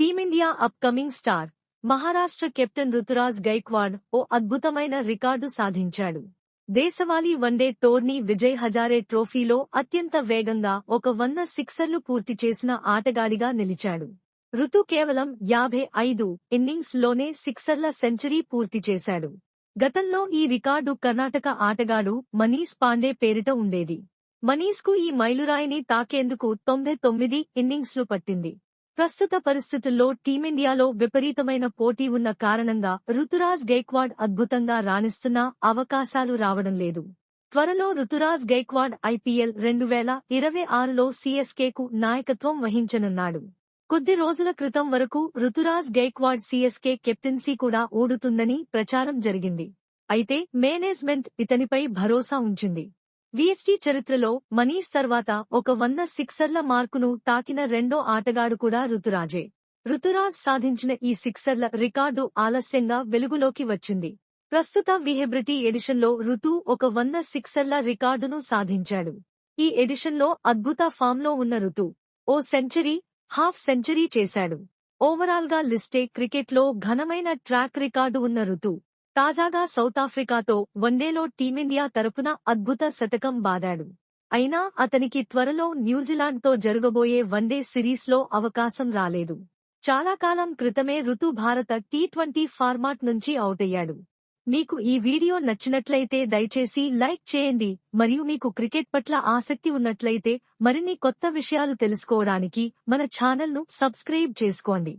Team India upcoming star Maharashtra captain Ruturaj Gaikwad ఓ అద్భుతమైన record సాధించాడు. దేశవాళీ వన్డే టోర్నీ విజయ్ హజారే ట్రోఫీలో అత్యంత వేగంగా ఒక వంద సిక్సర్లు పూర్తి చేసిన ఆటగాడిగా నిలిచాడు. రుతు కేవలం యాభై ఐదు ఇన్నింగ్స్లోనే సిక్సర్ల సెంచరీ పూర్తి చేశాడు. గతంలో ఈ రికార్డు కర్ణాటక ఆటగాడు మనీష్ పాండే పేరిట ఉండేది. మనీష్కు ఈ మైలురాయిని తాకేందుకు తొంభై తొమ్మిది ఇన్నింగ్స్లు పట్టింది. ప్రస్తుత పరిస్థితుల్లో టీమిండియాలో విపరీతమైన పోటీ ఉన్న కారణంగా రుతురాజ్ గైక్వాడ్ అద్భుతంగా రాణిస్తున్నా అవకాశాలు రావడం లేదు. త్వరలో రుతురాజ్ గైక్వాడ్ ఐపీఎల్ రెండు వేల ఇరవై ఆరులో సీఎస్కేకు నాయకత్వం వహించనున్నాడు. కొద్ది రోజుల క్రితం వరకు రుతురాజ్ గైక్వాడ్ సీఎస్కే కెప్టెన్సీ కూడా ఓడుతుందని ప్రచారం జరిగింది. అయితే మేనేజ్మెంట్ ఇతనిపై భరోసా ఉంచింది. విఎస్టీ చరిత్రలో మనీష్ తర్వాత ఒక వంద సిక్సర్ల మార్కును తాకిన రెండో ఆటగాడు కూడా రుతురాజే రుతురాజ్ సాధించిన ఈ సిక్సర్ల రికార్డు ఆలస్యంగా వెలుగులోకి వచ్చింది. ప్రస్తుత విహెబ్రిటీ ఎడిషన్లో ఋతు ఒక వంద సిక్సర్ల రికార్డును సాధించాడు. ఈ ఎడిషన్లో అద్భుత ఫామ్లో ఉన్న ఋతు ఓ సెంచరీ హాఫ్ సెంచరీ చేశాడు. ఓవరాల్గా లిస్టే క్రికెట్లో ఘనమైన ట్రాక్ రికార్డు ఉన్న ఋతు తాజాగా సౌతాఫ్రికాతో వన్డేలో టీమిండియా తరపున అద్భుత శతకం బాదాడు. అయినా అతనికి త్వరలో న్యూజిలాండ్తో జరగబోయే వన్డే సిరీస్లో అవకాశం రాలేదు. చాలా కాలం క్రితమే ఋతు భారత టీ ట్వంటీ ఫార్మాట్ నుంచి అవుటయ్యాడు. మీకు ఈ వీడియో నచ్చినట్లయితే దయచేసి లైక్ చేయండి మరియు మీకు క్రికెట్ పట్ల ఆసక్తి ఉన్నట్లయితే మరిన్ని కొత్త విషయాలు తెలుసుకోవడానికి మన ఛానల్ను సబ్స్క్రైబ్ చేసుకోండి.